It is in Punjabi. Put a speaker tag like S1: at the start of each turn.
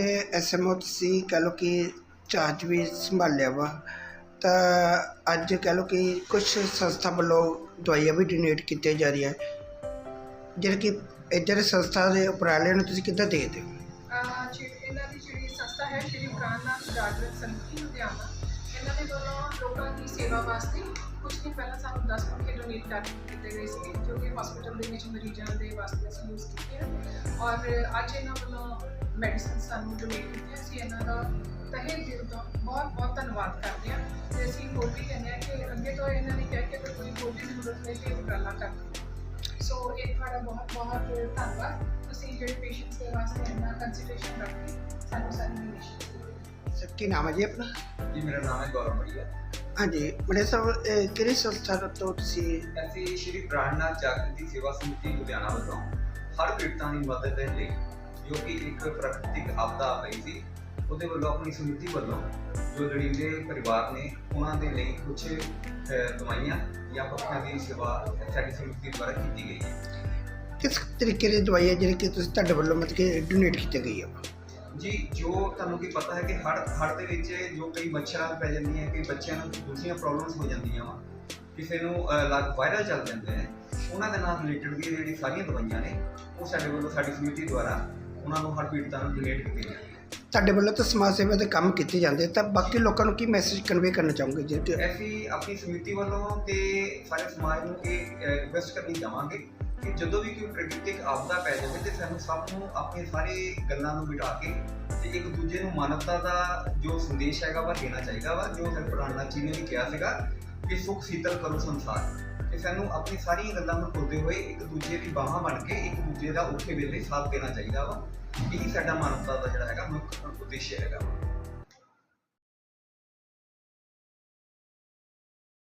S1: ਐਸਐਮਓ ਤੁਸੀਂ ਕਹ ਲਓ ਕਿ ਚਾਰਜ ਵੀ ਸੰਭਾਲਿਆ ਵਾ, ਤਾਂ ਅੱਜ ਕਹ ਲਓ ਕਿ ਕੁਝ ਸੰਸਥਾ ਵੱਲੋਂ ਦਵਾਈਆਂ ਵੀ ਡੋਨੇਟ ਕੀਤੀਆਂ ਜਾ ਰਹੀਆਂ। ਜਿਹੜੇ ਕਿ ਇੱਧਰ ਸੰਸਥਾ ਦੇ ਉਪਰਾਲੇ ਨੂੰ ਤੁਸੀਂ ਕਿੱਦਾਂ ਦੇਖਦੇ ਹੋ?
S2: ਅਹ ਜਿਹੜੀ ਇਹਨਾਂ ਦੀ ਜਿਹੜੀ ਸੰਸਥਾ ਹੈ, ਸ਼੍ਰੀ ਪ੍ਰਾਣਨਾਥ ਜਾਗਰਣ ਸਮਿਤੀ ਲੁਧਿਆਣਾ। ਇਹਨਾਂ ਦੇ ਵੱਲੋਂ ਲੋਕਾਂ ਦੀ ਸੇਵਾ ਵਾਸਤੇ ਕੁਝ ਦਿਨ ਪਹਿਲਾਂ ਸਾਨੂੰ 10 ਪੱਖੇ ਡੋਨੇਟ ਕਰ ਦਿੱਤੇ ਗਏ ਸੀ, ਜੋ ਕਿ ਹਸਪੀਟਲ ਦੇ ਵਿੱਚ ਮਰੀਜ਼ਾਂ ਦੇ ਵਾਸਤੇ ਅਸੀਂ ਯੂਜ਼ ਕੀਤੇ ਹਨ ਔਰ ਅੱਜ ਇਹਨਾਂ ਵੱਲੋਂ ਮੈਡੀਸਨ ਸਾਨੂੰ ਡੋਨੇਟ ਕੀਤੀਆਂ ਅਸੀਂ ਇਹਨਾਂ ਦਾ ਤਹਿ ਦਿਲ ਤੋਂ ਬਹੁਤ ਬਹੁਤ ਧੰਨਵਾਦ ਕਰਦੇ ਹਾਂ ਤੇ ਅਸੀਂ ਹੋਰ ਵੀ ਕਹਿੰਦੇ ਹਾਂ ਕਿ ਅੱਗੇ ਤੋਂ ਇਹਨਾਂ ਨੇ ਕਿਹਾ ਕਿ ਅਗਰ ਕੋਈ ਹੋਰ ਵੀ ਜ਼ਰੂਰਤ ਹੈ ਤੇ ਉਪਰਾਲਾ ਕਰਦੇ ਸੋ ਇਹ ਤੁਹਾਡਾ ਬਹੁਤ ਬਹੁਤ ਧੰਨਵਾਦ। ਤੁਸੀਂ ਜਿਹੜੇ ਪੇਸ਼ੈਂਟਸ ਦੇ ਵਾਸਤੇ ਇੰਨਾ ਕੰਸੀਡਰੇਸ਼ਨ ਰੱਖ ਸਾਨੂੰ ਸਾਨੂੰ ਸਾਰੀ
S1: ਕੀ ਨਾਮ ਹੈ ਜੀ ਆਪਣਾ?
S3: ਜੀ ਮੇਰਾ ਨਾਮ ਹੈ ਗੌਰਵ ਮੜੀਆ
S1: ਹਾਂਜੀ ਬੜੇ ਸਾਹਿਬ ਇਹ ਕਿਹੜੀ ਸੰਸਥਾ ਤੋਂ ਤੁਸੀਂ?
S3: ਅਸੀਂ ਸ਼੍ਰੀ ਪ੍ਰਾਣਨਾਥ ਜਾਗਰਤੀ ਸੇਵਾ ਸਮਿਤੀ ਲੁਧਿਆਣਾ ਵੱਲੋਂ ਹਰ ਪੀੜਤਾਂ ਦੀ ਮਦਦ ਦੇ ਲਈ ਜੋ ਕਿ ਇੱਕ ਪ੍ਰਾਕ੍ਰਿਤਿਕ ਆਪਦਾ ਪਈ ਸੀ ਉਹਦੇ ਵੱਲੋਂ ਆਪਣੀ ਸਮਿਤੀ ਵੱਲੋਂ ਜੋ ਲੜੀਂਦੇ ਪਰਿਵਾਰ ਨੇ ਉਹਨਾਂ ਦੇ ਲਈ ਕੁਝ ਦਵਾਈਆਂ ਜਾਂ ਪੱਖਿਆਂ ਦੀ ਸੇਵਾ ਸਾਡੀ ਸਮਿਤੀ ਦੁਆਰਾ ਕੀਤੀ ਗਈ ਹੈ।
S1: ਕਿਸ ਤਰੀਕੇ ਦੀ ਦਵਾਈਆਂ ਜਿਹੜੀ ਕਿ ਤੁਸੀਂ ਤੁਹਾਡੇ ਵੱਲੋਂ ਮਤਲਬ ਕਿ ਡੋਨੇਟ ਕੀਤੀ ਗਈ ਹੈ
S3: ਜੀ ਜੋ ਤੁਹਾਨੂੰ ਕੀ ਪਤਾ ਹੈ ਕਿ ਹੜ ਹੜ ਦੇ ਵਿੱਚ ਜੋ ਕਈ ਮੱਛਰਾਂ ਪੈ ਜਾਂਦੀਆਂ ਕਈ ਬੱਚਿਆਂ ਨੂੰ ਦੂਸਰੀਆਂ ਪ੍ਰੋਬਲਮਸ ਹੋ ਜਾਂਦੀਆਂ ਵਾ। ਕਿਸੇ ਨੂੰ ਲੱਗ ਵਾਇਰਲ ਚੱਲ ਜਾਂਦੇ ਨੇ। ਉਹਨਾਂ ਦੇ ਨਾਲ ਰਿਲੇਟਡ ਦੀ ਜਿਹੜੀ ਸਾਰੀਆਂ ਦਵਾਈਆਂ ਨੇ ਉਹ ਸਾਡੇ ਵੱਲੋਂ ਸਾਡੀ ਸਮਿਤੀ ਦੁਆਰਾ ਉਹਨਾਂ ਨੂੰ ਹੜ ਪੀੜਤਾਂ ਨੂੰ ਡੋਨੇਟ ਕੀਤੀ ਜਾਂਦੀਆਂ
S1: ਤੁਹਾਡੇ ਵੱਲੋਂ ਤਾਂ ਸਮਾਜ ਸੇਵਾ ਦੇ ਕੰਮ ਕੀਤੇ ਜਾਂਦੇ ਤਾਂ ਬਾਕੀ ਲੋਕਾਂ ਨੂੰ ਕੀ ਮੈਸੇਜ ਕਨਵੇ ਕਰਨਾ ਚਾਹੋਗੇ ਕਿ
S3: ਅਸੀਂ ਆਪਣੀ ਸਮਿਤੀ ਵੱਲੋਂ ਤੇ ਸਾਰੇ ਸਮਾਜ ਨੂੰ ਇਹ ਰਿਕਵੈਸਟ ਕਰਨੀ ਚਾਹਾਂਗੇ ਕਿ ਜਦੋਂ ਵੀ ਕੋਈ ਪ੍ਰਕਿਰਤਿਕ ਆਪਦਾ ਪੈ ਜਾਵੇ ਤੇ ਸਾਨੂੰ ਸਭ ਨੂੰ ਆਪਣੀ ਸਾਰੇ ਗੱਲਾਂ ਨੂੰ ਬਿਠਾ ਕੇ ਤੇ ਇੱਕ ਦੂਜੇ ਨੂੰ ਮਾਨਵਤਾ ਦਾ ਜੋ ਸੰਦੇਸ਼ ਹੈਗਾ ਵਾ ਦੇਣਾ ਚਾਹੀਦਾ ਵਾ, ਜੋ ਸਾਡੇ ਪੁਰਾਣਾ ਜੀ ਨੇ ਵੀ ਕਿਹਾ ਸੀਗਾ ਕਿ ਸੁਖ ਸੀਤਲ ਕਰੋ ਸੰਸਾਰ। ਤੇ ਸਾਨੂੰ ਆਪਣੀ ਸਾਰੀਆਂ ਗੱਲਾਂ ਨੂੰ ਭੁੱਲਦੇ ਹੋਏ ਇੱਕ ਦੂਜੇ ਦੀ ਬਾਹਾਂ ਬਣ ਕੇ ਇੱਕ ਦੂਜੇ ਦਾ ਉੱਠੇ ਵੇਲੇ ਸਾਥ ਦੇਣਾ ਚਾਹੀਦਾ ਵਾ। ਇਹੀ ਸਾਡਾ ਮਾਨਵਤਾ ਦਾ ਜਿਹੜਾ ਹੈਗਾ ਮੁੱਖ ਉਦੇਸ਼ ਹੈਗਾ। ਵਾ